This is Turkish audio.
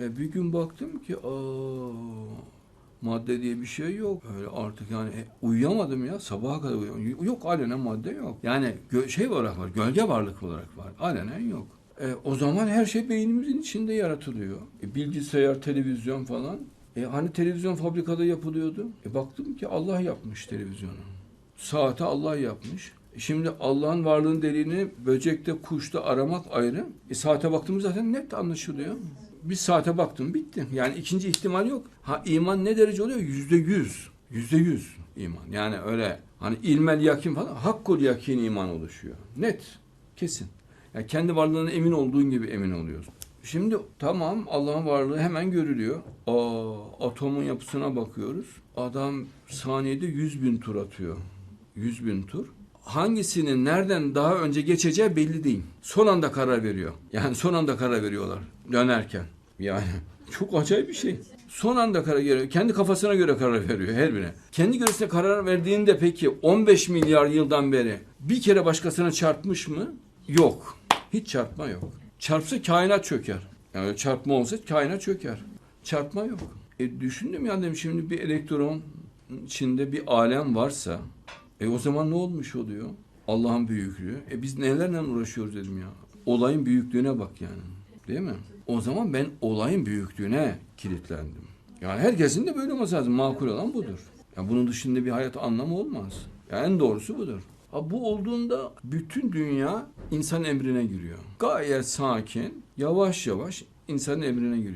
E, bir gün baktım ki aa, madde diye bir şey yok. Öyle artık yani e, uyuyamadım ya sabaha kadar uyuyamadım. Yok alenen madde yok. Yani şey olarak var gölge varlık olarak var. Alenen yok. E, o zaman her şey beynimizin içinde yaratılıyor. E, bilgisayar, televizyon falan. E, hani televizyon fabrikada yapılıyordu. E, baktım ki Allah yapmış televizyonu. Saati Allah yapmış. Şimdi Allah'ın varlığın deliğini böcekte, kuşta aramak ayrı. E, saate baktığımız zaten net anlaşılıyor. Bir saate baktım bitti. Yani ikinci ihtimal yok. Ha iman ne derece oluyor? Yüzde yüz. Yüzde yüz iman. Yani öyle hani ilmel yakin falan hakkul yakin iman oluşuyor. Net. Kesin. Yani kendi varlığına emin olduğun gibi emin oluyorsun. Şimdi tamam Allah'ın varlığı hemen görülüyor. Aa, atomun yapısına bakıyoruz. Adam saniyede 100 bin tur atıyor. 100 bin tur. Hangisinin nereden daha önce geçeceği belli değil. Son anda karar veriyor. Yani son anda karar veriyorlar dönerken. Yani çok acayip bir şey. Son anda karar veriyor. Kendi kafasına göre karar veriyor her birine. Kendi göresine karar verdiğinde peki 15 milyar yıldan beri bir kere başkasına çarpmış mı? Yok. Hiç çarpma yok. Çarpsa kainat çöker. Yani çarpma olsa kainat çöker. Çarpma yok. E düşündüm ya dedim şimdi bir elektron içinde bir alem varsa e o zaman ne olmuş oluyor? Allah'ın büyüklüğü. E biz nelerle uğraşıyoruz dedim ya. Olayın büyüklüğüne bak yani. Değil mi? O zaman ben olayın büyüklüğüne kilitlendim. Yani herkesin de böyle olması lazım. Makul olan budur. Ya bunun dışında bir hayat anlamı olmaz. Yani en doğrusu budur. Ha, bu olduğunda bütün dünya insan emrine giriyor. Gayet sakin, yavaş yavaş insanın emrine giriyor.